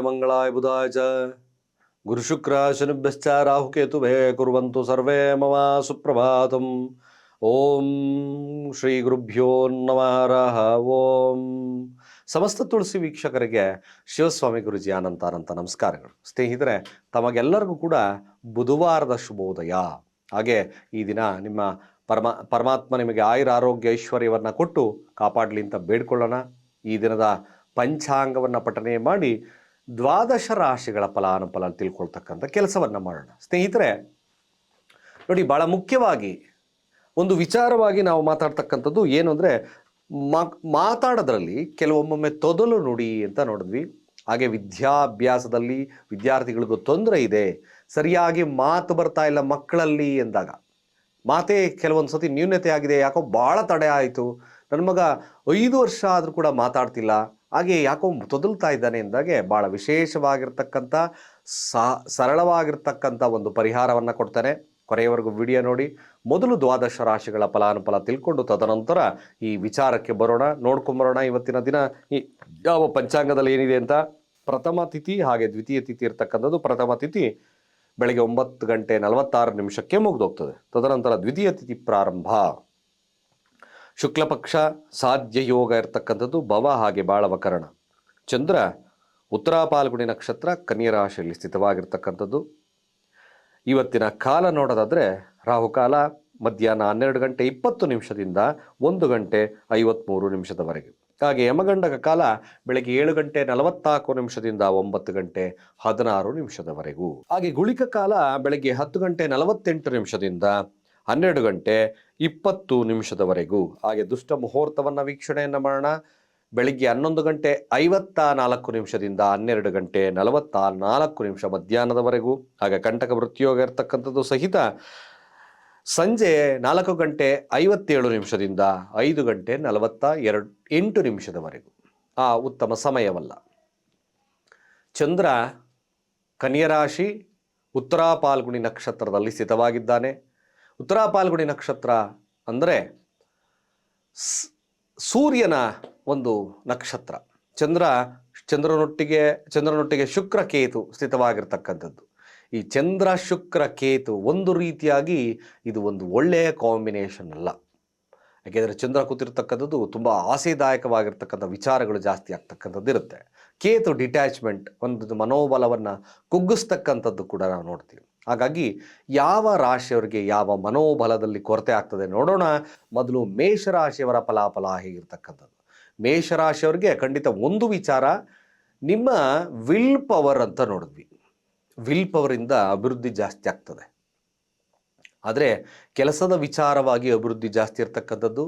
ಮಂಗಳಾಯ ಬುಧಾಯ ಚ ಗುರುಶುಕ್ರ ಶನಿಭ್ಯಶ್ಚ ರಾಹುಕೇತುಭೇ ಕುರುವಂತು ಸರ್ವೇ ಮಮ ಸುಪ್ರಭಾತಂ ಓಂ ಶ್ರೀ ಗುರುಭ್ಯೋ ನಮಃ ಓಂ ಸಮಸ್ತ ತುಳಸಿ ವೀಕ್ಷಕರಿಗೆ ಶಿವಸ್ವಾಮಿ ಗುರುಜಿ ಅನಂತ ಅನಂತ ನಮಸ್ಕಾರಗಳು. ಸ್ನೇಹಿತರೆ, ತಮಗೆಲ್ಲರಿಗೂ ಕೂಡ ಬುಧವಾರದ ಶುಭೋದಯ. ಹಾಗೆ ಈ ದಿನ ನಿಮ್ಮ ಪರಮ, ಪರಮಾತ್ಮ ನಿಮಗೆ ಆಯುರ ಆರೋಗ್ಯ ಐಶ್ವರ್ಯವನ್ನು ಕೊಟ್ಟು ಕಾಪಾಡಲಿ ಅಂತ ಬೇಡ್ಕೊಳ್ಳೋಣ. ಈ ದಿನದ ಪಂಚಾಂಗವನ್ನು ಪಠನೆ ಮಾಡಿ ದ್ವಾದಶ ರಾಶಿಗಳ ಫಲಾನುಫಲ ತಿಳ್ಕೊಳ್ತಕ್ಕಂಥ ಕೆಲಸವನ್ನು ಮಾಡೋಣ. ಸ್ನೇಹಿತರೆ, ನೋಡಿ ಭಾಳ ಮುಖ್ಯವಾಗಿ ಒಂದು ವಿಚಾರವಾಗಿ ನಾವು ಮಾತಾಡ್ತಕ್ಕಂಥದ್ದು ಏನು ಅಂದರೆ ಮಾತಾಡೋದ್ರಲ್ಲಿ ಕೆಲವೊಮ್ಮೊಮ್ಮೆ ತೊದಲು ನುಡಿ ಅಂತ ನೋಡಿದ್ವಿ. ಹಾಗೆ ವಿದ್ಯಾಭ್ಯಾಸದಲ್ಲಿ ವಿದ್ಯಾರ್ಥಿಗಳಿಗೂ ತೊಂದರೆ ಇದೆ, ಸರಿಯಾಗಿ ಮಾತು ಬರ್ತಾ ಇಲ್ಲ ಮಕ್ಕಳಲ್ಲಿ ಎಂದಾಗ. ಮಾತೇ ಕೆಲವೊಂದು ಸತಿ ನ್ಯೂನತೆ ಆಗಿದೆ, ಯಾಕೋ ಭಾಳ ತಡೆ ಆಯಿತು. ನನ್ನ ಮಗ ಐದು ವರ್ಷ ಆದರೂ ಕೂಡ ಮಾತಾಡ್ತಿಲ್ಲ. ಹಾಗೆ ಯಾಕೋ ತೊದಲ್ತಾ ಇದ್ದಾನೆ ಎಂದಾಗೆ ಭಾಳ ವಿಶೇಷವಾಗಿರ್ತಕ್ಕಂಥ ಸರಳವಾಗಿರ್ತಕ್ಕಂಥ ಒಂದು ಪರಿಹಾರವನ್ನು ಕೊಡ್ತಾನೆ. ಕೊರೆಯವರೆಗೂ ವಿಡಿಯೋ ನೋಡಿ. ಮೊದಲು ದ್ವಾದಶ ರಾಶಿಗಳ ಫಲಾನುಫಲ ತಿಳ್ಕೊಂಡು ತದನಂತರ ಈ ವಿಚಾರಕ್ಕೆ ಬರೋಣ. ನೋಡ್ಕೊಂಬರೋಣ ಇವತ್ತಿನ ದಿನ. ಈ ಯಾವ ಪಂಚಾಂಗದಲ್ಲಿ ಏನಿದೆ ಅಂತ? ಪ್ರಥಮ ತಿಥಿ ಹಾಗೆ ದ್ವಿತೀಯ ತಿಥಿ ಇರತಕ್ಕಂಥದ್ದು ಪ್ರಥಮ ತಿಥಿ ಬೆಳಗ್ಗೆ ಒಂಬತ್ತು ಗಂಟೆ ನಲವತ್ತಾರು ನಿಮಿಷಕ್ಕೆ ಮುಗಿದೋಗ್ತದೆ. ತದನಂತರ ದ್ವಿತೀಯ ತಿಥಿ ಪ್ರಾರಂಭ. ಶುಕ್ಲ ಪಕ್ಷ ಸಾಧ್ಯ ಯೋಗ ಇರ್ತಕ್ಕಂಥದ್ದು ಭವ ಹಾಗೆ ಬಾಳವಕರಣ. ಚಂದ್ರ ಉತ್ತರ ಪಾಲ್ಗುಣಿ ನಕ್ಷತ್ರ ಕನ್ಯಾ ರಾಶಿಯಲ್ಲಿ ಸ್ಥಿತವಾಗಿರ್ತಕ್ಕಂಥದ್ದು. ಇವತ್ತಿನ ಕಾಲ ನೋಡೋದಾದರೆ ರಾಹುಕಾಲ ಮಧ್ಯಾಹ್ನ ಹನ್ನೆರಡು ಗಂಟೆ ಇಪ್ಪತ್ತು ನಿಮಿಷದಿಂದ ಒಂದು ಗಂಟೆ ಐವತ್ತ್ಮೂರು ನಿಮಿಷದವರೆಗೆ. ಹಾಗೆ ಯಮಗಂಡಕ ಕಾಲ ಬೆಳಗ್ಗೆ ಏಳು ಗಂಟೆ ನಲವತ್ನಾಲ್ಕು ನಿಮಿಷದಿಂದ ಒಂಬತ್ತು ಗಂಟೆ ಹದಿನಾರು ನಿಮಿಷದವರೆಗೂ. ಹಾಗೆ ಗುಳಿಕ ಕಾಲ ಬೆಳಗ್ಗೆ ಹತ್ತು ಗಂಟೆ ನಲವತ್ತೆಂಟು ನಿಮಿಷದಿಂದ ಹನ್ನೆರಡು ಗಂಟೆ ಇಪ್ಪತ್ತು ನಿಮಿಷದವರೆಗೂ ಹಾಗೆ ದುಷ್ಟ ಮುಹೂರ್ತವನ್ನು ವೀಕ್ಷಣೆಯನ್ನು ಮಾಡೋಣ. ಬೆಳಿಗ್ಗೆ ಹನ್ನೊಂದು ಗಂಟೆ ಐವತ್ತ ನಾಲ್ಕು ನಿಮಿಷದಿಂದ ಹನ್ನೆರಡು ಗಂಟೆ ನಲವತ್ತ ನಾಲ್ಕು ನಿಮಿಷ ಮಧ್ಯಾಹ್ನದವರೆಗೂ. ಹಾಗೆ ಕಂಟಕ ವೃತ್ತಿಯೋಗ ಇರತಕ್ಕಂಥದ್ದು ಸಹಿತ ಸಂಜೆ ನಾಲ್ಕು ಗಂಟೆ ಐವತ್ತೇಳು ನಿಮಿಷದಿಂದ ಐದು ಗಂಟೆ ನಲವತ್ತ ಎರಡು ಎಂಟು ನಿಮಿಷದವರೆಗೂ. ಆ ಉತ್ತಮ ಸಮಯವಲ್ಲ. ಚಂದ್ರ ಕನ್ಯರಾಶಿ ಉತ್ತರಾಪಾಲ್ಗುಣಿ ನಕ್ಷತ್ರದಲ್ಲಿ ಸ್ಥಿತವಾಗಿದ್ದಾನೆ. ಉತ್ತರ ಪಾಲ್ಗುಣಿ ನಕ್ಷತ್ರ ಅಂದರೆ ಸೂರ್ಯನ ಒಂದು ನಕ್ಷತ್ರ. ಚಂದ್ರ, ಚಂದ್ರನೊಟ್ಟಿಗೆ ಚಂದ್ರನೊಟ್ಟಿಗೆ ಶುಕ್ರ ಕೇತು ಸ್ಥಿತವಾಗಿರ್ತಕ್ಕಂಥದ್ದು. ಈ ಚಂದ್ರ, ಶುಕ್ರ, ಕೇತು ಒಂದು ರೀತಿಯಾಗಿ ಇದು ಒಂದು ಒಳ್ಳೆಯ ಕಾಂಬಿನೇಷನ್ ಅಲ್ಲ. ಯಾಕೆಂದರೆ ಚಂದ್ರ ಕೂತಿರ್ತಕ್ಕಂಥದ್ದು ತುಂಬ ಆಸೆದಾಯಕವಾಗಿರ್ತಕ್ಕಂಥ ವಿಚಾರಗಳು ಜಾಸ್ತಿ ಆಗ್ತಕ್ಕಂಥದ್ದು ಇರುತ್ತೆ. ಕೇತು ಡಿಟ್ಯಾಚ್ಮೆಂಟ್ ಒಂದು ಮನೋಬಲವನ್ನು ಕುಗ್ಗಿಸ್ತಕ್ಕಂಥದ್ದು ಕೂಡ ನಾವು ನೋಡ್ತೀವಿ. ಹಾಗಾಗಿ ಯಾವ ರಾಶಿಯವರಿಗೆ ಯಾವ ಮನೋಬಲದಲ್ಲಿ ಕೊರತೆ ಆಗ್ತದೆ ನೋಡೋಣ. ಮೊದಲು ಮೇಷರಾಶಿಯವರ ಫಲಾಫಲ ಹೇಗಿರ್ತಕ್ಕಂಥದ್ದು ಮೇಷರಾಶಿಯವರಿಗೆ ಖಂಡಿತ ಒಂದು ವಿಚಾರ, ನಿಮ್ಮ ವಿಲ್ ಪವರ್ ಅಂತ ನೋಡಿದ್ವಿ. ವಿಲ್ ಪವರಿಂದ ಅಭಿವೃದ್ಧಿ ಜಾಸ್ತಿ ಆಗ್ತದೆ. ಆದರೆ ಕೆಲಸದ ವಿಚಾರವಾಗಿ ಅಭಿವೃದ್ಧಿ ಜಾಸ್ತಿ ಇರ್ತಕ್ಕಂಥದ್ದು,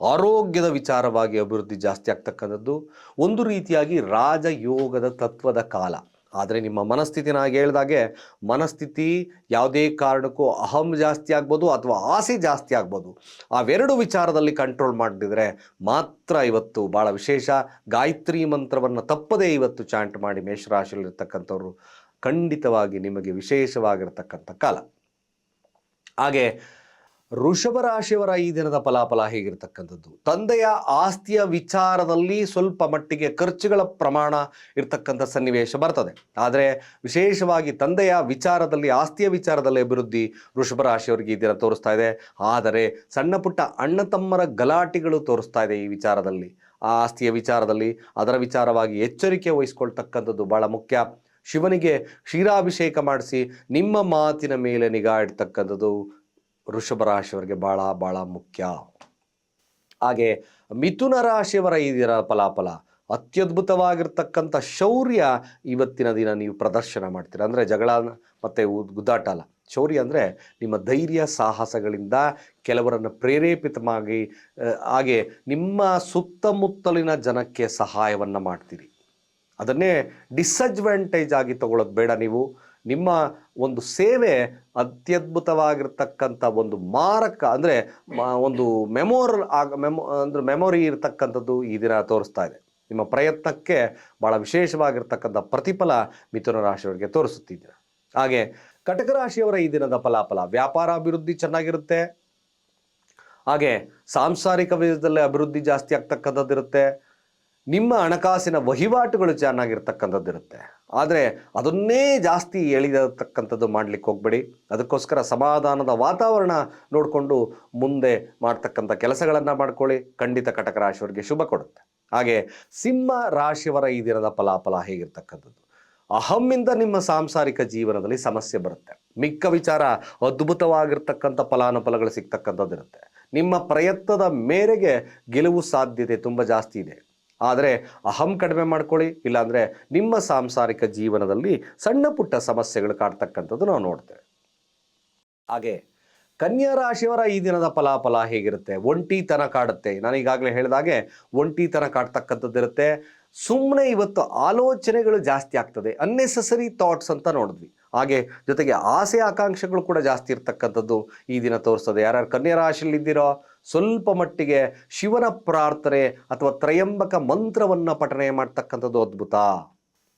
ಆರೋಗ್ಯದ ವಿಚಾರವಾಗಿ ಅಭಿವೃದ್ಧಿ ಜಾಸ್ತಿ ಆಗ್ತಕ್ಕಂಥದ್ದು, ಒಂದು ರೀತಿಯಾಗಿ ರಾಜಯೋಗದ ತತ್ವದ ಕಾಲ. ಆದರೆ ನಿಮ್ಮ ಮನಸ್ಥಿತಿ ನಾ ಹೇಳ್ದಾಗೆ, ಮನಸ್ಥಿತಿ ಯಾವುದೇ ಕಾರಣಕ್ಕೂ ಅಹಂ ಜಾಸ್ತಿ ಆಗ್ಬೋದು ಅಥವಾ ಆಸೆ ಜಾಸ್ತಿ ಆಗ್ಬೋದು. ಅವೆರಡು ವಿಚಾರದಲ್ಲಿ ಕಂಟ್ರೋಲ್ ಮಾಡಿದ್ರೆ ಮಾತ್ರ ಇವತ್ತು ಭಾಳ ವಿಶೇಷ. ಗಾಯತ್ರಿ ಮಂತ್ರವನ್ನು ತಪ್ಪದೇ ಇವತ್ತು ಚಾಂಟ್ ಮಾಡಿ ಮೇಷರಾಶಿಯಲ್ಲಿರ್ತಕ್ಕಂಥವ್ರು ಖಂಡಿತವಾಗಿ ನಿಮಗೆ ವಿಶೇಷವಾಗಿರ್ತಕ್ಕಂಥ ಕಾಲ. ಹಾಗೆ ವೃಷಭ ರಾಶಿಯವರ ಈ ದಿನದ ಫಲಾಫಲ ಹೇಗಿರ್ತಕ್ಕಂಥದ್ದು? ತಂದೆಯ ಆಸ್ತಿಯ ವಿಚಾರದಲ್ಲಿ ಸ್ವಲ್ಪ ಮಟ್ಟಿಗೆ ಖರ್ಚುಗಳ ಪ್ರಮಾಣ ಇರತಕ್ಕಂಥ ಸನ್ನಿವೇಶ ಬರ್ತದೆ. ಆದರೆ ವಿಶೇಷವಾಗಿ ತಂದೆಯ ವಿಚಾರದಲ್ಲಿ, ಆಸ್ತಿಯ ವಿಚಾರದಲ್ಲಿ ಅಭಿವೃದ್ಧಿ ಋಷಭ ರಾಶಿಯವರಿಗೆ ಈ ದಿನ ತೋರಿಸ್ತಾ ಇದೆ. ಆದರೆ ಸಣ್ಣ ಪುಟ್ಟ ಅಣ್ಣ ತಮ್ಮರ ಗಲಾಟೆಗಳು ತೋರಿಸ್ತಾ ಇದೆ ಈ ವಿಚಾರದಲ್ಲಿ. ಆ ಆಸ್ತಿಯ ವಿಚಾರದಲ್ಲಿ ಅದರ ವಿಚಾರವಾಗಿ ಎಚ್ಚರಿಕೆ ವಹಿಸ್ಕೊಳ್ತಕ್ಕಂಥದ್ದು ಬಹಳ ಮುಖ್ಯ. ಶಿವನಿಗೆ ಕ್ಷೀರಾಭಿಷೇಕ ಮಾಡಿಸಿ ನಿಮ್ಮ ಮಾತಿನ ಮೇಲೆ ನಿಗಾ ಇಡ್ತಕ್ಕಂಥದ್ದು ವೃಷಭ ರಾಶಿಯವರಿಗೆ ಭಾಳ ಭಾಳ ಮುಖ್ಯ. ಹಾಗೆ ಮಿಥುನ ರಾಶಿಯವರ ದಿನ ಫಲಾಫಲ ಅತ್ಯದ್ಭುತವಾಗಿರ್ತಕ್ಕಂಥ ಶೌರ್ಯ ಇವತ್ತಿನ ದಿನ ನೀವು ಪ್ರದರ್ಶನ ಮಾಡ್ತೀರ. ಅಂದರೆ ಜಗಳ ಮತ್ತು ಗುದ್ದಾಟ ಅಲ್ಲ. ಶೌರ್ಯ ಅಂದರೆ ನಿಮ್ಮ ಧೈರ್ಯ, ಸಾಹಸಗಳಿಂದ ಕೆಲವರನ್ನು ಪ್ರೇರೇಪಿತವಾಗಿ ಹಾಗೆ ನಿಮ್ಮ ಸುತ್ತಮುತ್ತಲಿನ ಜನಕ್ಕೆ ಸಹಾಯವನ್ನು ಮಾಡ್ತೀರಿ. ಅದನ್ನೇ ಡಿಸ್ಅಡ್ವಾಂಟೇಜ್ ಆಗಿ ತಗೊಳ್ಳೋದು ಬೇಡ ನೀವು. ನಿಮ್ಮ ಒಂದು ಸೇವೆ ಅತ್ಯದ್ಭುತವಾಗಿರ್ತಕ್ಕಂಥ ಒಂದು ಮಾರಕ ಅಂದರೆ ಒಂದು ಮೆಮೋರ್ ಆಗ, ಮೆಮೊ, ಅಂದರೆ ಮೆಮೊರಿ ಇರತಕ್ಕಂಥದ್ದು ಈ ದಿನ ತೋರಿಸ್ತಾ ಇದೆ. ನಿಮ್ಮ ಪ್ರಯತ್ನಕ್ಕೆ ಭಾಳ ವಿಶೇಷವಾಗಿರ್ತಕ್ಕಂಥ ಪ್ರತಿಫಲ ಮಿಥುನ ರಾಶಿಯವರಿಗೆ ತೋರಿಸುತ್ತಿದ್ದೀರ. ಹಾಗೆ ಕಟಕ ರಾಶಿಯವರ ಈ ದಿನದ ಫಲಾಫಲ ವ್ಯಾಪಾರ ಅಭಿವೃದ್ಧಿ ಚೆನ್ನಾಗಿರುತ್ತೆ. ಹಾಗೆ ಸಾಂಸಾರಿಕ ವಿಧದಲ್ಲಿ ಅಭಿವೃದ್ಧಿ ಜಾಸ್ತಿ ಆಗ್ತಕ್ಕಂಥದ್ದಿರುತ್ತೆ. ನಿಮ್ಮ ಹಣಕಾಸಿನ ವಹಿವಾಟುಗಳು ಚೆನ್ನಾಗಿರ್ತಕ್ಕಂಥದ್ದಿರುತ್ತೆ. ಆದರೆ ಅದನ್ನೇ ಜಾಸ್ತಿ ಎಳಿದತಕ್ಕಂಥದ್ದು ಮಾಡಲಿಕ್ಕೆ ಹೋಗ್ಬೇಡಿ. ಅದಕ್ಕೋಸ್ಕರ ಸಮಾಧಾನದ ವಾತಾವರಣ ನೋಡಿಕೊಂಡು ಮುಂದೆ ಮಾಡ್ತಕ್ಕಂಥ ಕೆಲಸಗಳನ್ನು ಮಾಡ್ಕೊಳ್ಳಿ. ಖಂಡಿತ ಕಟಕ ರಾಶಿಯವರಿಗೆ ಶುಭ ಕೊಡುತ್ತೆ. ಹಾಗೆ ಸಿಂಹ ರಾಶಿಯವರ ಈ ದಿನದ ಫಲಾಫಲ ಹೇಗಿರ್ತಕ್ಕಂಥದ್ದು? ಅಹಮ್ಮಿಂದ ನಿಮ್ಮ ಸಾಂಸಾರಿಕ ಜೀವನದಲ್ಲಿ ಸಮಸ್ಯೆ ಬರುತ್ತೆ. ಮಿಕ್ಕ ವಿಚಾರ ಅದ್ಭುತವಾಗಿರ್ತಕ್ಕಂಥ ಫಲಾನುಫಲಗಳು ಸಿಗ್ತಕ್ಕಂಥದ್ದಿರುತ್ತೆ. ನಿಮ್ಮ ಪ್ರಯತ್ನದ ಮೇರೆಗೆ ಗೆಲುವು ಸಾಧ್ಯತೆ ತುಂಬ ಜಾಸ್ತಿ ಇದೆ. ಆದರೆ ಅಹಂ ಕಡಿಮೆ ಮಾಡ್ಕೊಳ್ಳಿ, ಇಲ್ಲಾಂದರೆ ನಿಮ್ಮ ಸಾಂಸಾರಿಕ ಜೀವನದಲ್ಲಿ ಸಣ್ಣ ಪುಟ್ಟ ಸಮಸ್ಯೆಗಳು ಕಾಡ್ತಕ್ಕಂಥದ್ದು ನಾವು ನೋಡ್ತೇವೆ. ಹಾಗೆ ಕನ್ಯಾ ರಾಶಿಯವರ ಈ ದಿನದ ಫಲಾಫಲ ಹೇಗಿರುತ್ತೆ? ಒಂಟಿತನ ಕಾಡುತ್ತೆ. ನಾನು ಈಗಾಗಲೇ ಹೇಳಿದಾಗೆ ಒಂಟಿತನ ಕಾಡ್ತಕ್ಕಂಥದ್ದು ಇರುತ್ತೆ. ಸುಮ್ಮನೆ ಇವತ್ತು ಆಲೋಚನೆಗಳು ಜಾಸ್ತಿ ಆಗ್ತದೆ. ಅನ್ನೆಸೆಸರಿ ಥಾಟ್ಸ್ ಅಂತ ನೋಡಿದ್ವಿ. ಹಾಗೆ ಜೊತೆಗೆ ಆಸೆ ಆಕಾಂಕ್ಷೆಗಳು ಕೂಡ ಜಾಸ್ತಿ ಇರ್ತಕ್ಕಂಥದ್ದು ಈ ದಿನ ತೋರಿಸ್ತದೆ. ಯಾರ್ಯಾರು ಕನ್ಯಾ ರಾಶಿಯಲ್ಲಿ ಇದ್ದೀರೋ ಸ್ವಲ್ಪ ಮಟ್ಟಿಗೆ ಶಿವನ ಪ್ರಾರ್ಥನೆ ಅಥವಾ ತ್ರಯಂಬಕ ಮಂತ್ರವನ್ನು ಪಠನೆ ಮಾಡ್ತಕ್ಕಂಥದ್ದು ಅದ್ಭುತ.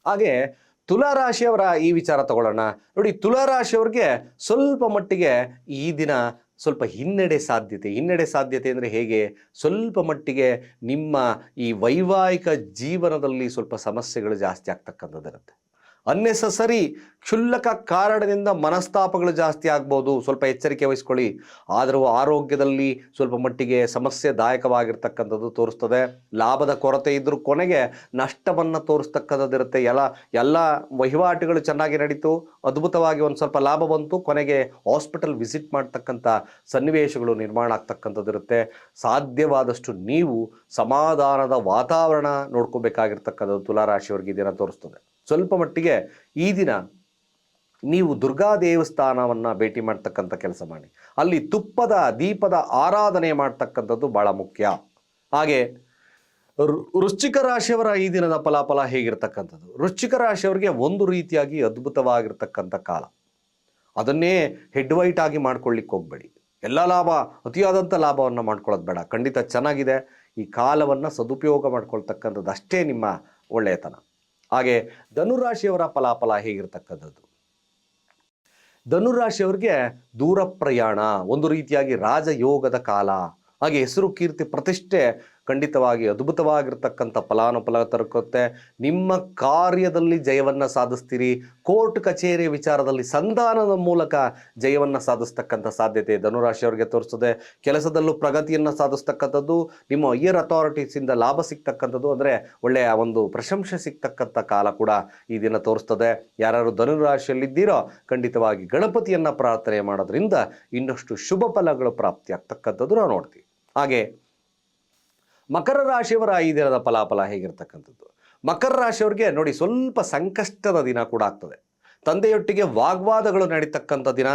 ಹಾಗೆ ತುಲಾರಾಶಿಯವರ ಈ ವಿಚಾರ ತಗೊಳ್ಳೋಣ. ನೋಡಿ, ತುಲಾರಾಶಿಯವ್ರಿಗೆ ಸ್ವಲ್ಪ ಮಟ್ಟಿಗೆ ಈ ದಿನ ಸ್ವಲ್ಪ ಹಿನ್ನಡೆ ಸಾಧ್ಯತೆ. ಹಿನ್ನಡೆ ಸಾಧ್ಯತೆ ಅಂದರೆ ಹೇಗೆ? ಸ್ವಲ್ಪ ಮಟ್ಟಿಗೆ ನಿಮ್ಮ ಈ ವೈವಾಹಿಕ ಜೀವನದಲ್ಲಿ ಸ್ವಲ್ಪ ಸಮಸ್ಯೆಗಳು ಜಾಸ್ತಿ ಆಗ್ತಕ್ಕಂಥದ್ದಿರುತ್ತೆ. ಅನ್ನೆಸಸರಿ ಕ್ಷುಲ್ಲಕ ಕಾರಣದಿಂದ ಮನಸ್ತಾಪಗಳು ಜಾಸ್ತಿ ಆಗ್ಬೋದು. ಸ್ವಲ್ಪ ಎಚ್ಚರಿಕೆ ವಹಿಸ್ಕೊಳ್ಳಿ. ಆದರೂ ಆರೋಗ್ಯದಲ್ಲಿ ಸ್ವಲ್ಪ ಮಟ್ಟಿಗೆ ಸಮಸ್ಯೆದಾಯಕವಾಗಿರ್ತಕ್ಕಂಥದ್ದು ತೋರಿಸ್ತದೆ. ಲಾಭದ ಕೊರತೆ ಇದ್ದರೂ ಕೊನೆಗೆ ನಷ್ಟವನ್ನು ತೋರಿಸ್ತಕ್ಕಂಥದ್ದಿರುತ್ತೆ ಎಲ್ಲ ಎಲ್ಲ ವಹಿವಾಟುಗಳು ಚೆನ್ನಾಗಿ ನಡೀತು. ಅದ್ಭುತವಾಗಿ ಒಂದು ಸ್ವಲ್ಪ ಲಾಭ ಬಂತು. ಕೊನೆಗೆ ಹಾಸ್ಪಿಟಲ್ ವಿಸಿಟ್ ಮಾಡ್ತಕ್ಕಂಥ ಸನ್ನಿವೇಶಗಳು ನಿರ್ಮಾಣ ಆಗ್ತಕ್ಕಂಥದ್ದಿರುತ್ತೆ ಸಾಧ್ಯವಾದಷ್ಟು ನೀವು ಸಮಾಧಾನದ ವಾತಾವರಣ ನೋಡ್ಕೋಬೇಕಾಗಿರ್ತಕ್ಕಂಥದ್ದು ತುಲಾರಾಶಿಯವರಿಗೆ ಇದನ್ನು ದಿನ ತೋರಿಸ್ತದೆ. ಸ್ವಲ್ಪ ಮಟ್ಟಿಗೆ ಈ ದಿನ ನೀವು ದುರ್ಗಾ ದೇವಸ್ಥಾನವನ್ನು ಭೇಟಿ ಮಾಡ್ತಕ್ಕಂಥ ಕೆಲಸ ಮಾಡಿ. ಅಲ್ಲಿ ತುಪ್ಪದ, ದೀಪದ ಆರಾಧನೆ ಮಾಡ್ತಕ್ಕಂಥದ್ದು ಬಹಳ ಮುಖ್ಯ. ಹಾಗೆ ವೃಶ್ಚಿಕ ರಾಶಿಯವರ ಈ ದಿನದ ಫಲಾಫಲ ಹೇಗಿರ್ತಕ್ಕಂಥದ್ದು? ವೃಶ್ಚಿಕ ರಾಶಿಯವರಿಗೆ ಒಂದು ರೀತಿಯಾಗಿ ಅದ್ಭುತವಾಗಿರ್ತಕ್ಕಂಥ ಕಾಲ. ಅದನ್ನೇ ಹೆಡ್ ವೈಟ್ ಆಗಿ ಮಾಡ್ಕೊಳ್ಳಿಕ್ಕೆ ಹೋಗ್ಬೇಡಿ. ಎಲ್ಲ ಲಾಭ ಅತಿಯಾದಂಥ ಲಾಭವನ್ನು ಮಾಡ್ಕೊಳ್ಳೋದು ಬೇಡ. ಖಂಡಿತ ಚೆನ್ನಾಗಿದೆ. ಈ ಕಾಲವನ್ನು ಸದುಪಯೋಗ ಮಾಡ್ಕೊಳ್ತಕ್ಕಂಥದ್ದು ಅಷ್ಟೇ ನಿಮ್ಮ ಒಳ್ಳೆಯತನ. ಹಾಗೆ ಧನುರಾಶಿಯವರ ಫಲಾಫಲ ಹೇಗಿರ್ತಕ್ಕಂಥದ್ದು? ಧನುರಾಶಿಯವ್ರಿಗೆ ದೂರ ಪ್ರಯಾಣ ಒಂದು ರೀತಿಯಾಗಿ ರಾಜಯೋಗದ ಕಾಲ, ಹಾಗೆ ಹೆಸರು ಕೀರ್ತಿ ಪ್ರತಿಷ್ಠೆ ಖಂಡಿತವಾಗಿ ಅದ್ಭುತವಾಗಿರ್ತಕ್ಕಂಥ ಫಲಾನುಫಲ ತರುಕುತ್ತೆ. ನಿಮ್ಮ ಕಾರ್ಯದಲ್ಲಿ ಜಯವನ್ನು ಸಾಧಿಸ್ತೀರಿ. ಕೋರ್ಟ್ ಕಚೇರಿ ವಿಚಾರದಲ್ಲಿ ಸಂಧಾನದ ಮೂಲಕ ಜಯವನ್ನು ಸಾಧಿಸ್ತಕ್ಕಂಥ ಸಾಧ್ಯತೆ ಧನುರಾಶಿಯವರಿಗೆ ತೋರಿಸ್ತದೆ ಕೆಲಸದಲ್ಲೂ ಪ್ರಗತಿಯನ್ನು ಸಾಧಿಸ್ತಕ್ಕಂಥದ್ದು, ನಿಮ್ಮ ಹೈಯರ್ ಅಥಾರಿಟೀಸಿಂದ ಲಾಭ ಸಿಗ್ತಕ್ಕಂಥದ್ದು ಅಂದರೆ ಒಳ್ಳೆಯ ಒಂದು ಪ್ರಶಂಸೆ ಸಿಗ್ತಕ್ಕಂಥ ಕಾಲ ಕೂಡ ಈ ದಿನ ತೋರಿಸ್ತದೆ. ಯಾರು ಧನುರಾಶಿಯಲ್ಲಿದ್ದೀರೋ ಖಂಡಿತವಾಗಿ ಗಣಪತಿಯನ್ನು ಪ್ರಾರ್ಥನೆ ಮಾಡೋದ್ರಿಂದ ಇನ್ನಷ್ಟು ಶುಭ ಫಲಗಳು ಪ್ರಾಪ್ತಿಯಾಗ್ತಕ್ಕಂಥದ್ದು ನಾವು ನೋಡ್ತೀವಿ. ಹಾಗೆ ಮಕರ ರಾಶಿಯವರ ಈ ದಿನದ ಫಲಾಫಲ ಹೇಗಿರ್ತಕ್ಕಂಥದ್ದು? ಮಕರ ರಾಶಿಯವರಿಗೆ ನೋಡಿ ಸ್ವಲ್ಪ ಸಂಕಷ್ಟದ ದಿನ ಕೂಡ ಆಗ್ತದೆ. ತಂದೆಯೊಟ್ಟಿಗೆ ವಾಗ್ವಾದಗಳು ನಡೀತಕ್ಕಂಥ ದಿನ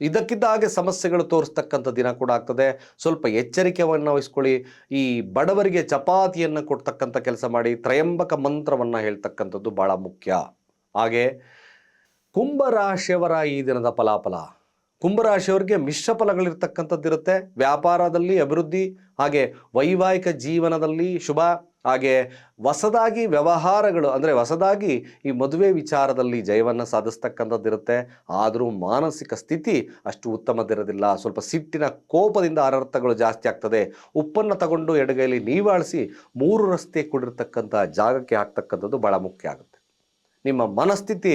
ಇದಕ್ಕಿದ್ದ ಹಾಗೆ ಸಮಸ್ಯೆಗಳು ತೋರಿಸ್ತಕ್ಕಂಥ ದಿನ ಕೂಡ ಆಗ್ತದೆ. ಸ್ವಲ್ಪ ಎಚ್ಚರಿಕೆಯನ್ನು ವಹಿಸ್ಕೊಳ್ಳಿ, ಈ ಬಡವರಿಗೆ ಚಪಾತಿಯನ್ನು ಕೊಡ್ತಕ್ಕಂಥ ಕೆಲಸ ಮಾಡಿ, ತ್ರಯಂಬಕ ಮಂತ್ರವನ್ನು ಹೇಳ್ತಕ್ಕಂಥದ್ದು ಭಾಳ ಮುಖ್ಯ. ಹಾಗೆ ಕುಂಭರಾಶಿಯವರ ಈ ದಿನದ ಫಲಾಫಲ ಕುಂಭರಾಶಿಯವರಿಗೆ ಮಿಶ್ರ ಫಲಗಳಿರ್ತಕ್ಕಂಥದ್ದಿರುತ್ತೆ ವ್ಯಾಪಾರದಲ್ಲಿ ಅಭಿವೃದ್ಧಿ, ಹಾಗೆ ವೈವಾಹಿಕ ಜೀವನದಲ್ಲಿ ಶುಭ, ಹಾಗೆ ಹೊಸದಾಗಿ ವ್ಯವಹಾರಗಳು, ಅಂದರೆ ಹೊಸದಾಗಿ ಈ ಮದುವೆ ವಿಚಾರದಲ್ಲಿ ಜಯವನ್ನು ಸಾಧಿಸ್ತಕ್ಕಂಥದ್ದಿರುತ್ತೆ ಆದರೂ ಮಾನಸಿಕ ಸ್ಥಿತಿ ಅಷ್ಟು ಉತ್ತಮದಿರೋದಿಲ್ಲ. ಸ್ವಲ್ಪ ಸಿಟ್ಟಿನ ಕೋಪದಿಂದ ಅನರ್ಥಗಳು ಜಾಸ್ತಿ ಆಗ್ತದೆ. ಉಪ್ಪನ್ನು ತಗೊಂಡು ಎಡಗೈಲಿ ನೀವಾಳಿಸಿ ಮೂರು ರಸ್ತೆ ಕೂಡಿರ್ತಕ್ಕಂಥ ಜಾಗಕ್ಕೆ ಹಾಕ್ತಕ್ಕಂಥದ್ದು ಭಾಳ ಮುಖ್ಯ ಆಗುತ್ತೆ. ನಿಮ್ಮ ಮನಸ್ಥಿತಿ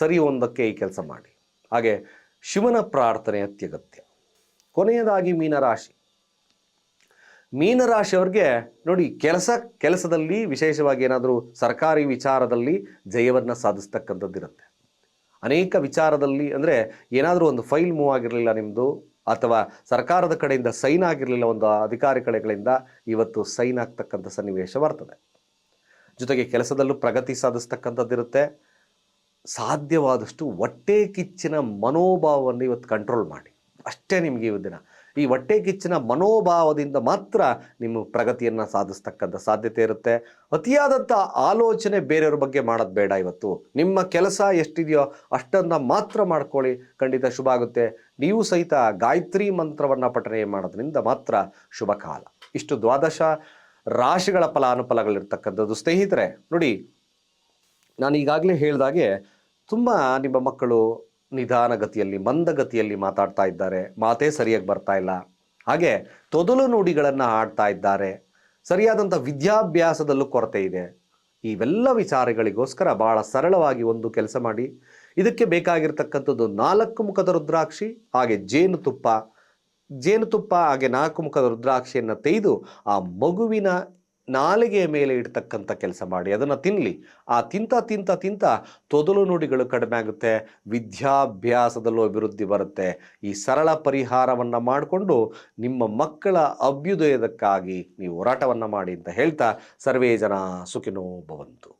ಸರಿ ಹೊಂದಕ್ಕೆ ಈ ಕೆಲಸ ಮಾಡಿ. ಹಾಗೆ ಶಿವನ ಪ್ರಾರ್ಥನೆ ಅತ್ಯಗತ್ಯ. ಕೊನೆಯದಾಗಿ ಮೀನರಾಶಿ. ಮೀನರಾಶಿಯವ್ರಿಗೆ ನೋಡಿ ಕೆಲಸ, ಕೆಲಸದಲ್ಲಿ ವಿಶೇಷವಾಗಿ ಏನಾದರೂ ಸರ್ಕಾರಿ ವಿಚಾರದಲ್ಲಿ ಜಯವನ್ನು ಸಾಧಿಸ್ತಕ್ಕಂಥದ್ದಿರುತ್ತೆ. ಅನೇಕ ವಿಚಾರದಲ್ಲಿ ಅಂದರೆ ಏನಾದರೂ ಒಂದು ಫೈಲ್ ಮೂವ್ ಆಗಿರಲಿಲ್ಲ ನಿಮ್ಮದು ಅಥವಾ ಸರ್ಕಾರದ ಕಡೆಯಿಂದ ಸೈನ್ ಆಗಿರಲಿಲ್ಲ ಒಂದು ಅಧಿಕಾರಿ ಕಡೆಗಳಿಂದ ಇವತ್ತು ಸೈನ್ ಆಗ್ತಕ್ಕಂಥ ಸನ್ನಿವೇಶ ಬರ್ತದೆ. ಜೊತೆಗೆ ಕೆಲಸದಲ್ಲೂ ಪ್ರಗತಿ ಸಾಧಿಸ್ತಕ್ಕಂಥದ್ದಿರುತ್ತೆ. ಸಾಧ್ಯವಾದಷ್ಟು ಹೊಟ್ಟೆ ಕಿಚ್ಚಿನ ಮನೋಭಾವವನ್ನು ಇವತ್ತು ಕಂಟ್ರೋಲ್ ಮಾಡಿ. ಅಷ್ಟೇ ನಿಮಗೆ ಈ ದಿನ. ಈ ಹೊಟ್ಟೆ ಕಿಚ್ಚಿನ ಮನೋಭಾವದಿಂದ ಮಾತ್ರ ನಿಮ್ಮ ಪ್ರಗತಿಯನ್ನು ಸಾಧಿಸ್ತಕ್ಕಂಥ ಸಾಧ್ಯತೆ ಇರುತ್ತೆ. ಅತಿಯಾದಂಥ ಆಲೋಚನೆ ಬೇರೆಯವ್ರ ಬಗ್ಗೆ ಮಾಡೋದು ಬೇಡ ಇವತ್ತು. ನಿಮ್ಮ ಕೆಲಸ ಎಷ್ಟಿದೆಯೋ ಅಷ್ಟನ್ನು ಮಾತ್ರ ಮಾಡ್ಕೊಳ್ಳಿ. ಖಂಡಿತ ಶುಭ ಆಗುತ್ತೆ. ನೀವು ಸಹಿತ ಗಾಯತ್ರಿ ಮಂತ್ರವನ್ನು ಪಠನೆ ಮಾಡೋದ್ರಿಂದ ಮಾತ್ರ ಶುಭ ಕಾಲ ಇಷ್ಟು ದ್ವಾದಶ ರಾಶಿಗಳ ಫಲಾನುಫಲಗಳಿರ್ತಕ್ಕಂಥದ್ದು ಸ್ನೇಹಿತರೆ, ನೋಡಿ ನಾನು ಈಗಾಗಲೇ ಹೇಳಿದಾಗೆ ತುಂಬ ನಿಮ್ಮ ಮಕ್ಕಳು ನಿಧಾನಗತಿಯಲ್ಲಿ, ಮಂದಗತಿಯಲ್ಲಿ ಮಾತಾಡ್ತಾ ಇದ್ದಾರೆ. ಮಾತೇ ಸರಿಯಾಗಿ ಬರ್ತಾ ಇಲ್ಲ. ಹಾಗೆ ತೊದಲು ನುಡಿಗಳನ್ನು ಆಡ್ತಾ ಇದ್ದಾರೆ. ಸರಿಯಾದಂಥ ವಿದ್ಯಾಭ್ಯಾಸದಲ್ಲೂ ಕೊರತೆ ಇದೆ. ಇವೆಲ್ಲ ವಿಚಾರಗಳಿಗೋಸ್ಕರ ಬಹಳ ಸರಳವಾಗಿ ಒಂದು ಕೆಲಸ ಮಾಡಿ. ಇದಕ್ಕೆ ಬೇಕಾಗಿರ್ತಕ್ಕಂಥದ್ದು ನಾಲ್ಕು ಮುಖದ ರುದ್ರಾಕ್ಷಿ, ಹಾಗೆ ಜೇನುತುಪ್ಪ ಜೇನುತುಪ್ಪ ಹಾಗೆ ನಾಲ್ಕು ಮುಖದ ರುದ್ರಾಕ್ಷಿಯನ್ನು ತೆಗೆದು ಆ ಮಗುವಿನ ನಾಲಿಗೆಯ ಮೇಲೆ ಇಡ್ತಕ್ಕಂಥ ಕೆಲಸ ಮಾಡಿ, ಅದನ್ನು ತಿನ್ನಲಿ ಆ ತಿಂತ ತಿಂತ ತಿಂತ ತೊದಲು ನುಡಿಗಳು ಕಡಿಮೆ ಆಗುತ್ತೆ, ವಿದ್ಯಾಭ್ಯಾಸದಲ್ಲೂ ಅಭಿವೃದ್ಧಿ ಬರುತ್ತೆ. ಈ ಸರಳ ಪರಿಹಾರವನ್ನು ಮಾಡಿಕೊಂಡು ನಿಮ್ಮ ಮಕ್ಕಳ ಅಭ್ಯುದಯದಕ್ಕಾಗಿ ನೀವು ಹೋರಾಟವನ್ನು ಮಾಡಿ ಅಂತ ಹೇಳ್ತಾ ಸರ್ವೇ ಜನ ಸುಖಿನೋ ಭವಂತು